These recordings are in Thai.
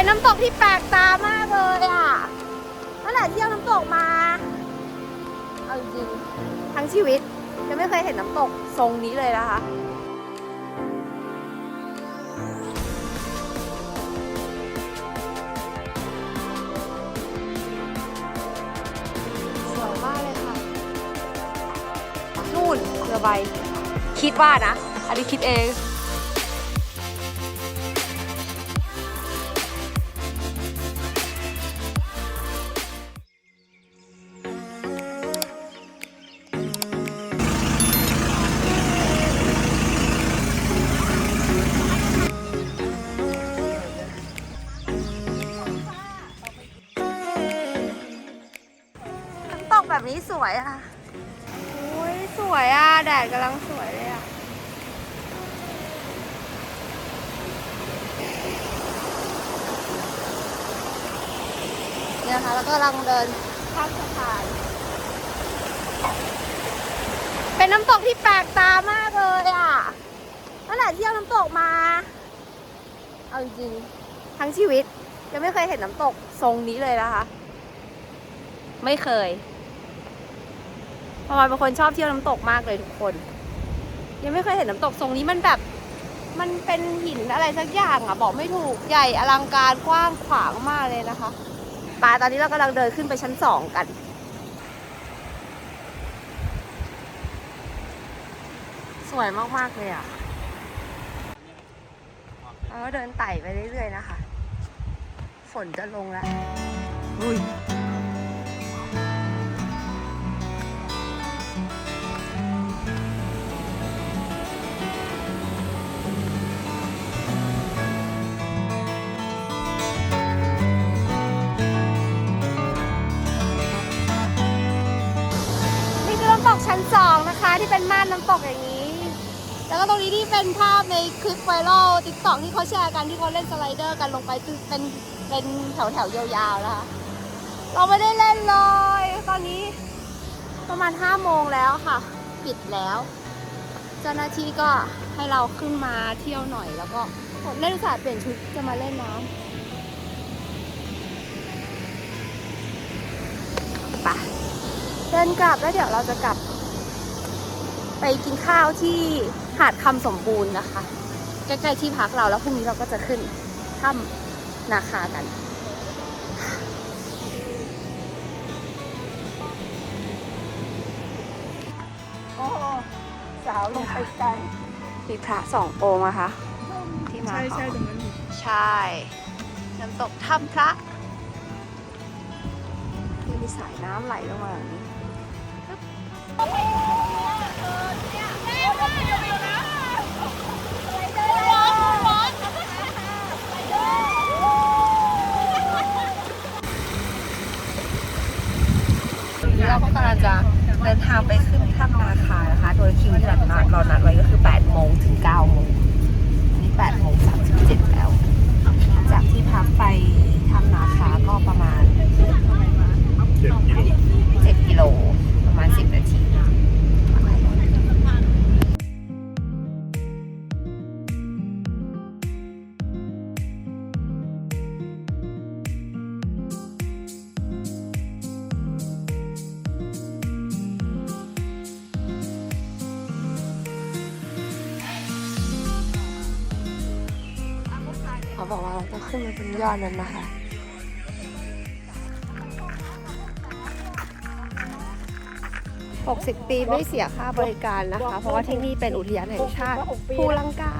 เป็นน้ำตกที่แปลกตามากเลยอะตั้งแต่เที่ยวน้ำตกมา เอาจริงทั้งชีวิตยังไม่เคยเห็นน้ำตกทรงนี้เลยนะคะสวยมากเลยค่ะ นู่นเรือใบ คิดว่านะ อันนี้คิดเอง วยอะโอ้ยสวยอะ แดดกำลังสวยเลยอะ เนี่ยนะคะแล้วก็กำลังเดินข้ามสะพาน เป็นน้ำตกที่แปลกตามากเลยอะตั้งแต่เที่ยวน้ำตกมา เอาจริงๆทั้งชีวิตยังไม่เคยเห็นน้ำตกทรงนี้เลยนะคะ ไม่เคยเพราะว่าเป็นคนชอบเที่ยวน้ำตกมากเลยทุกคน ยังไม่เคยเห็นน้ำตกทรงนี้มันแบบ มันเป็นหินอะไรสักอย่างอะ บอกไม่ถูกใหญ่อลังการกว้างขวางมากเลยนะคะปาตอนนี้เรากำลังเดินขึ้นไปชั้นสองกันสวยมาก ๆ เลยอะเราก็เดินไต่ไปเรื่อย ๆ นะคะ ฝนจะลงแล้วอุ้ย ชั้นสองนะคะ ที่เป็นม่านน้ำตกอย่างนี้ แล้วก็ตรงนี้ที่เป็นภาพในคลิปไวรัลติ๊กต็อกที่เขาแชร์กันที่เขาเล่นสไลเดอร์กันลงไปเป็นเป็นแถวแถวยาวๆนะคะเราไม่ได้เล่นเลย ตอนนี้ประมาณห้าโมงแล้วค่ะ ปิดแล้ว เจ้าหน้าที่ก็ให้เราขึ้นมาเที่ยวหน่อยแล้วก็เล่นศาสตร์เปลี่ยนชุดจะมาเล่นน้ำไปเดินกลับแล้วเดี๋ยวเราจะกลับ ไปกินข้าวที่หาดคำสมบูรณ์นะคะ ใกล้ๆที่พักเราแล้วพรุ่งนี้เราก็จะขึ้นถ้ำนาคากันโอ้สาวลงไปไกลมีพระสององค์นะคะ ที่มาใช่ขอใช่ตรงนั้นมีใช่น้ำตกถ้ำพระที่มีสายน้ำไหลลงมาแบบนี้ เราก็กำลังจะเดินทางไปขึ้นถ้ำนาคานะคะ โดยคิวที่เรานัดเรานัดไว้ก็คือ8โมงถึง9โมงนนี้8โมง37แล้ว อนนั้นนะคะ 60 ปีไม่เสียค่าบริการนะคะ เพราะว่าที่นี่เป็นอุทยานแห่งชาติภูลังกา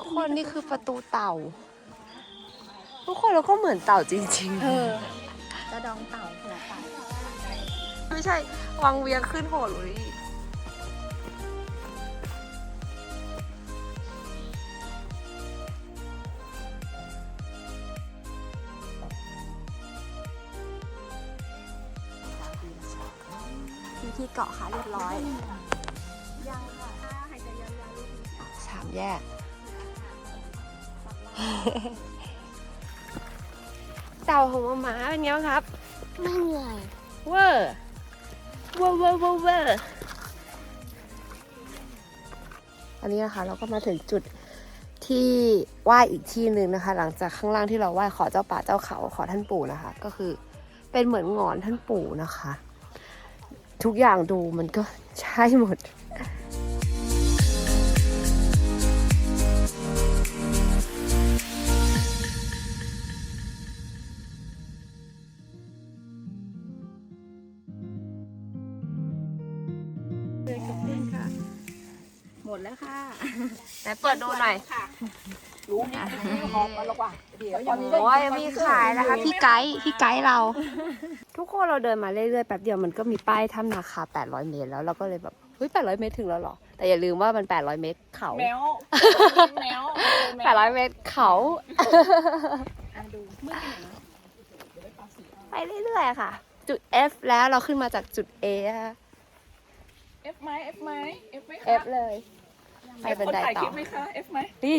ทุกคนนี่คือประตูเต่า ทุกคนเราก็เหมือนเต่าจริงเออกระดองเต่าหัวเต่าๆไม่ใช่ วังเวียงขึ้นโหดเลย เต่าของมาม้าเป็นไงบ้างครับ ไม่เหนื่อยเวอร์เวอร์เวอร์เวอร์เวอร์อันนี้นะคะเราก็มาถึงจุดที่ไหว้อีกที่หนึ่งนะคะ หลังจากข้างล่างที่เราไหว้ขอเจ้าป่าเจ้าเขาขอท่านปู่นะคะ ก็คือเป็นเหมือนหงอนท่านปู่นะคะ ทุกอย่างดูมันก็ใช่หมด หมดแล้วค่ะแต่เปิดดูหน่อยรู้ไหมหอบมาแล้วว่ะเดี๋ยวยังโอ้ยมีขายนะคะ พี่ไกด์พี่ไกด์เรา ทุกคนเราเดินมาเรื่อยๆแป๊บเดียวมันก็มีป้ายถ้ำนาคา 800 เมตรแล้วเราก็เลยแบบเฮ้ย 800 เมตรถึงแล้วเหรอ แต่อย่าลืมว่ามัน 800 เมตรเขาแมวแมว800 เมตรเขาอะดูมืดไปไหนนะไปเรื่อยๆค่ะ จุด F แล้วเราขึ้นมาจากจุด A นะคะ เอฟไหมเอฟไหมเอฟไหม F เลย ไปบันไดถ่ายต่คลิอปไหมคะเอฟไหมนี่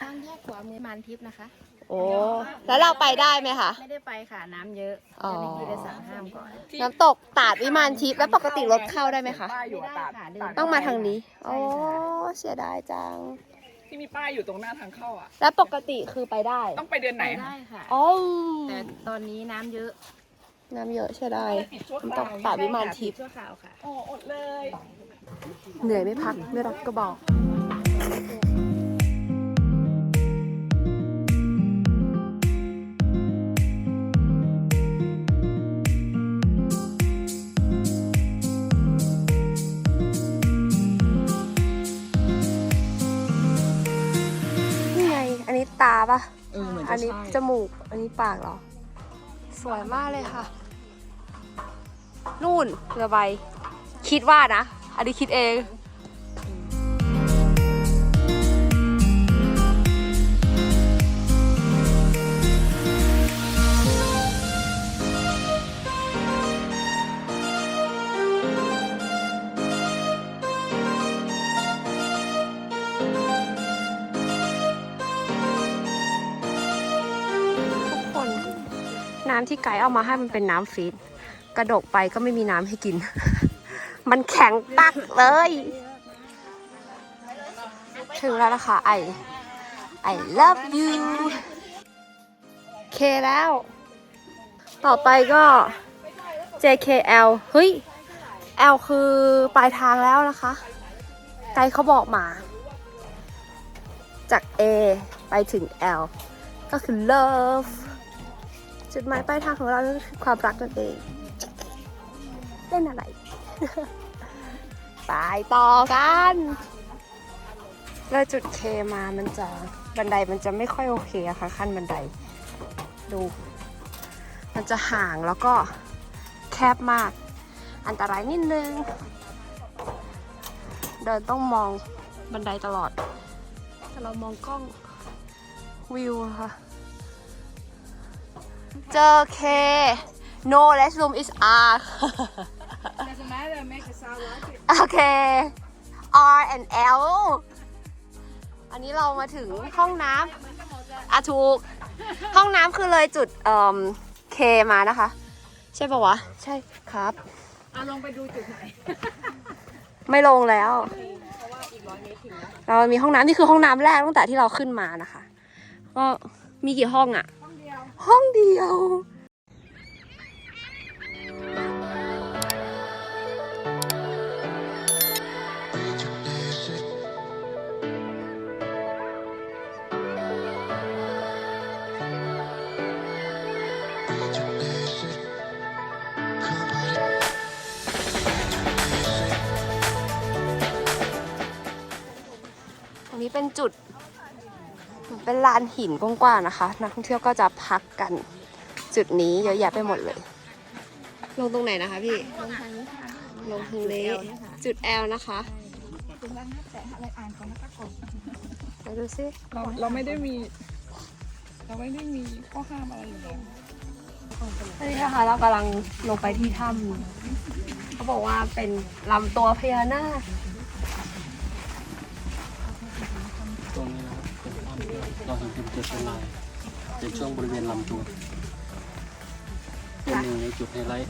ข้างแยกขวามือมานทิพย์นะคะ โอ้แล้วเราไปได้ไหมคะ ไม่ได้ไปค่ะน้ำเยอะอ๋อเจ้าหน้าที่ได้สั่งห้ามก่อนน้ำตกตาดวิมานทิพย์แล้วปกติรถเข้าได้ไหมคะ ป้ายอยู่อะตาดไม่ได้ค่ะเดินตดต้องมาทางนี้ใช่โอ้ค่ะเสียดายจัง ที่มีป้ายอยู่ตรงหน้าทางเข้าอะ แล้วปกติคือไปได้ ต้องไปเดือนไหไปนได้ค่ะ อ๋อ แต่ตอนนี้น้ำเยอะ น้ำเยอะใช่ได้ปิดชั่วคน้ำตรากวป่าวิมานทิพย์ชั่วคราวค่ะโอ้อดเลย เหนื่อยไม่พักไม่รักก็บอกนี่ไงอันนี้ตาปะเออเหมือนอัจะนนี้ใช่จมูก อันนี้ปากเหรอ สวยมากเลยค่ะ นู่นเรือใบ คิดว่านะ อันนี้คิดเองทุกคนน้ำที่ไกด์เอามาให้มันเป็นน้ำฟรีด กระดกไปก็ไม่มีน้ำให้กิน มันแข็งปักเลย ถึงแล้วนะคะไอ I love you เคแล้ว ต่อไปก็ JKL เฮ้ย L คือปลายทางแล้วนะคะ ไกด์เขาบอกมา จาก A ไปถึง L ก็คือ love จุดหมายปลายทางของเรานั่นคือความรักนั่นเอง เล่นอะไร ไปต่อกันเลยจุดเคมามันจะบันไดมันจะไม่ค่อยโอเคอะค่ะขั้นบันได ดู มันจะห่างแล้วก็แคบมาก อันตรายนิดนึง เดินต้องมองบันไดตลอด แต่เรามองกล้องวิวค่ะ เจอเค no let's room is R Doesn't matter make it sound like it โอเค R and L อันนี้เรามาถึงห้องน้ำอะถูก ห้องน้ำคือเลยจุดเอ่อ K มานะคะ ใช่ปะวะ ใช่ครับอะลองไปดูจุดไหน ไม่ลงแล้วเรามีห้องน้ำนี่คือห้องน้ำแรกตั้งแต่ที่เราขึ้นมานะคะ ก็มีกี่ห้องอะ ห้องเดียว ห้องเดียว เป็นจุดเหมือนเป็นลานหินกว้างๆนะคะ นักท่องเที่ยวก็จะพักกันจุดนี้เยอะแยะไปหมดเลย ลงตรงไหนนะคะพี่ ลงทางนี้ค่ะลงทางนี้ L เนี่ยค่ะจุด L นะคะคุณรังนะแต่อะไรอ่านก่อนนะคะก่อนไปดูซิเราเราไม่ได้มี เราไม่ได้มีข้อห้ามอะไรอยู่แล้วอันนี้นะคะเรากำลังลงไปที่ถ้ำเขาบอกว่าเป็นลำตัวพญานาค เราเห็นเป็นจุดเป็นลายเป็นช่วงบริเวณลำตัวเป็นหนึ่งในจุดไฮไลท์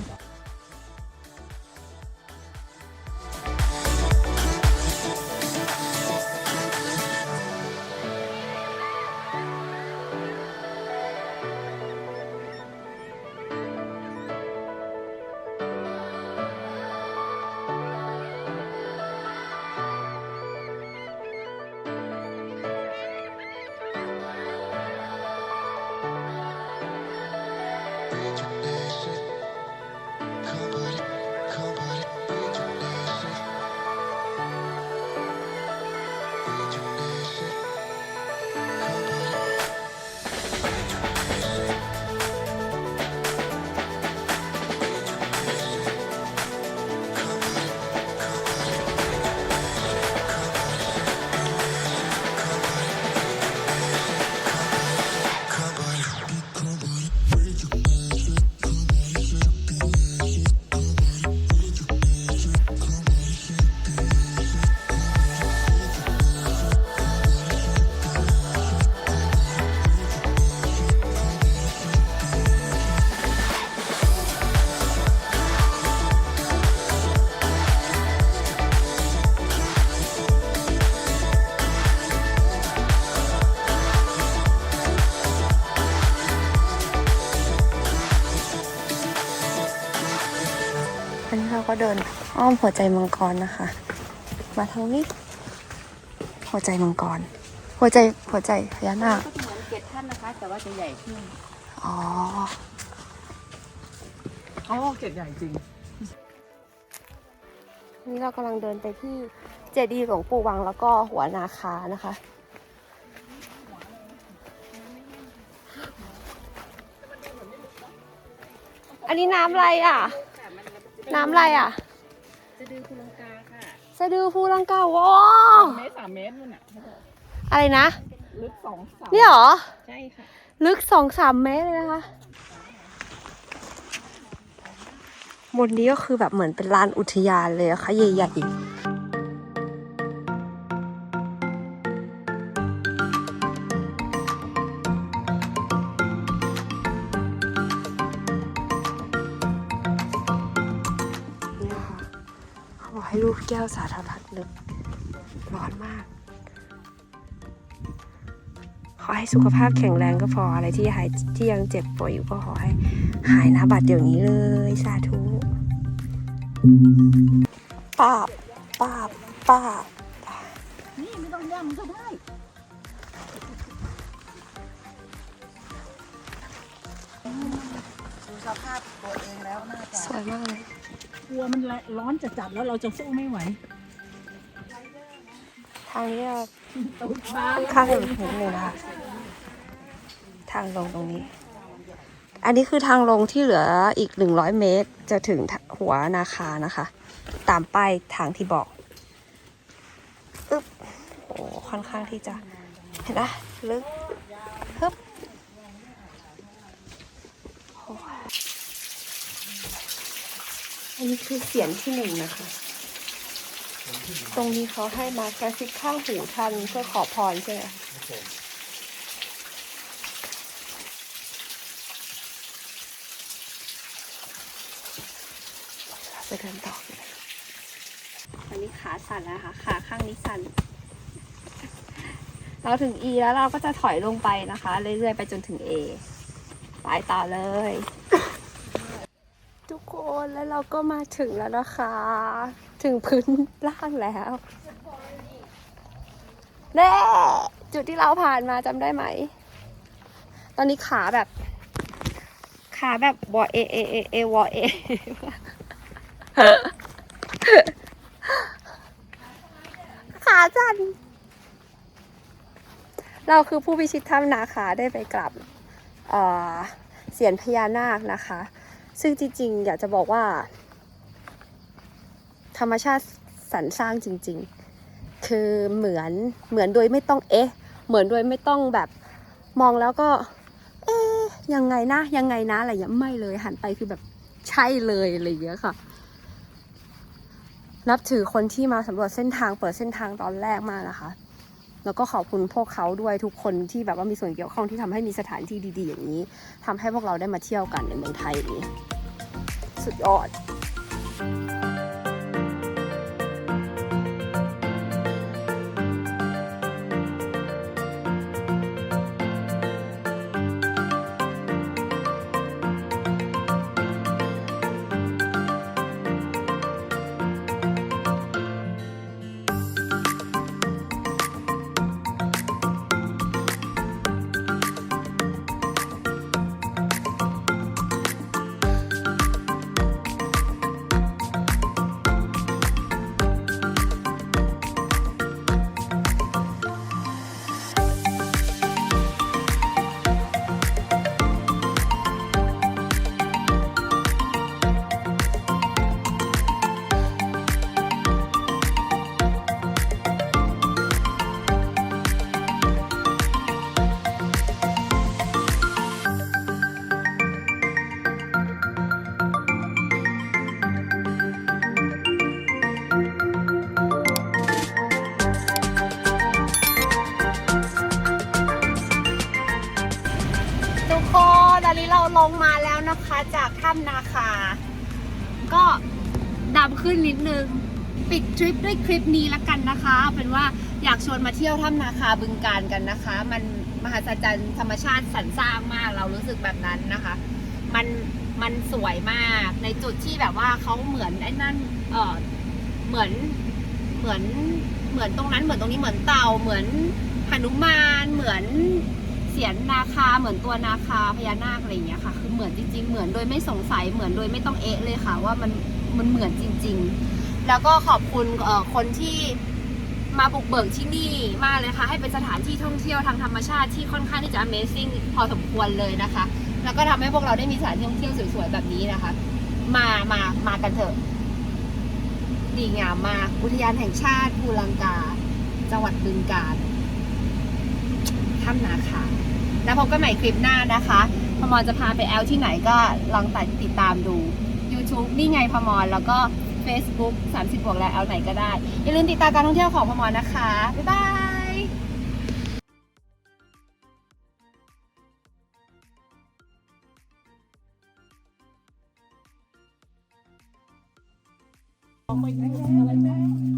อ้อมหัวใจมังกรนะคะ มาทางนี้ หัวใจมังกร หัวใจหัวใจพญานาคก็เหมือนเกตท่านนะคะ แต่ว่าจะใหญ่ขึ้นอ๋ออ๋อเกตใหญ่จริงนี่เรากำลังเดินไปที่เจดีย์หลวงปู่วังแล้วก็หัวนาคานะคะ อันนี้น้ำอะไรอะ น้ำอะไรอะจะ สะดือภูลังกาว้าเมตรสามเมตรนู่นน่ะอะไรนะ ลึกสองสามนี่เหรอ ใช่ค่ะ ลึกสองสามเมตรเลยนะคะบนนี้ก็คือแบบเหมือนเป็นลานอุทยานเลยอะค่ะใหญ่ๆาบอกให้รูปแก้วสาธารณะลึกร้อนมาก ขอให้สุขภาพแข็งแรงก็พออะไรที่หายที่ยังเจ็บป่วยอยู่ก็ขอให้หายนะบัดเดี๋ยวนี้เลย สาธุ ดูสภาพตัวเองแล้วน่าจะสวยมากเลยกลัวมันร้อนจะจัดแล้วเราจะสู้ไม่ไหวทางนี้เราตุ๊กฟ้าข้างหนึ่งนิดนึงนะคะทางลงตรงนี้ อันนี้คือทางลงที่เหลืออีกหนึ่งร้อยเมตร จะถึงหัวนาคานะคะ ตามป้ายทางที่บอกอึ๊บโอ้ค่อนข้างที่จะเห็นนะลึกฮึบโอ้ยอั นนี้คือเสียงที่หนึ่งนะคะ ตรงนี้เขาให้มากระซิบข้างหูท่านเพื่อขอพรใช่ไหมจะเดินต่อเลยอันนี้ขาสั่นแล้วค่ะ ขาข้างนี้สั่น เราถึง E แล้วเราก็จะถอยลงไปนะคะ เรื่อยๆ ไปจนถึง A ไปต่อเลยทุก คนแล้วเราก็มาถึงแล้วนะคะ ถึงพื้นล่างแล้วแน่จุดที่เราผ่านมาจำได้ไหม ตอนนี้ขาแบบ ขาแบบวอเอเอเอเอวอเอขาจัน เราคือผู้พิชิตถ้ำนาคาได้ไปกลับเอ่อเสียนพญานาคนะคะ ซึ่งจริงๆ อยากจะบอกว่า ธรรมชาติสรรสร้างจริง ๆ คือเหมือนเหมือนโดยไม่ต้องเอ๊ะ เหมือนโดยไม่ต้องแบบมองแล้วก็ เอ๊ะยังไงนะ ยังไงนะอะไรอย่างไม่เลยหันไปคือแบบใช่เลยอะไรอย่างเงี้ยค่ะ นับถือคนที่มาสำรวจเส้นทางเปิดเส้นทางตอนแรกมากนะคะ แล้วก็ขอบคุณพวกเขาด้วยทุกคนที่แบบว่ามีส่วนเกี่ยวข้องที่ทำให้มีสถานที่ดีๆ อย่างนี้ทำให้พวกเราได้มาเที่ยวกันในเมืองไทยนี้ สุดยอดทุกำนาคา ก็ดำขึ้นนิดนึง ปิดทริปด้วยคลิปนี้ละกันนะคะ เป็นว่าอยากชวนมาเที่ยวถ้ำนาคาบึงการกันนะคะ มันมหัศจรรย์ธรรมชาติสรรสร้างมากเรารู้สึกแบบนั้นนะคะ มันมันสวยมากในจุดที่แบบว่าเขาเหมือนไอ้นั่นเออเหมือนเหมือนเหมือนตรงนั้นเหมือนตรงนี้เหมือนเต่าเหมือนหนุมานเหมือนเสียนนาคาเหมือนตัวนาคาพญานาคอะไรอย่างเงี้ยค่ะ เหมือนจริง ๆ เหมือนโดยไม่สงสัยเหมือนโดยไม่ต้องเอะเลยค่ะ ว่ามันมันเหมือนจริง ๆ แล้วก็ขอบคุณเอ่อคนที่มาบุกเบิกที่นี่มากเลยค่ะ ให้เป็นสถานที่ท่องเที่ยวทางธรรมชาติที่ค่อนข้างที่จะ Amazing พอสมควรเลยนะคะ แล้วก็ทำให้พวกเราได้มีสถานที่ท่องเที่ยวสวยๆแบบนี้นะคะ มามามากันเถอะ ดีงามมากอุทยานแห่งชาติภูลังกา จังหวัดบึงกาฬถ้ำนาคาแล้วพบกันใหม่คลิปหน้านะคะ มรจะพาไปแอลที่ไหนก็ลองติดตามดู YouTube นี่ไงพมรแล้วก็ Facebook 30บวกและแอลไหนก็ได้ อย่าลืมติดตามการท่องเที่ยวของพมรนะคะ บ๊ายบายไม่ใช่อะไรแม่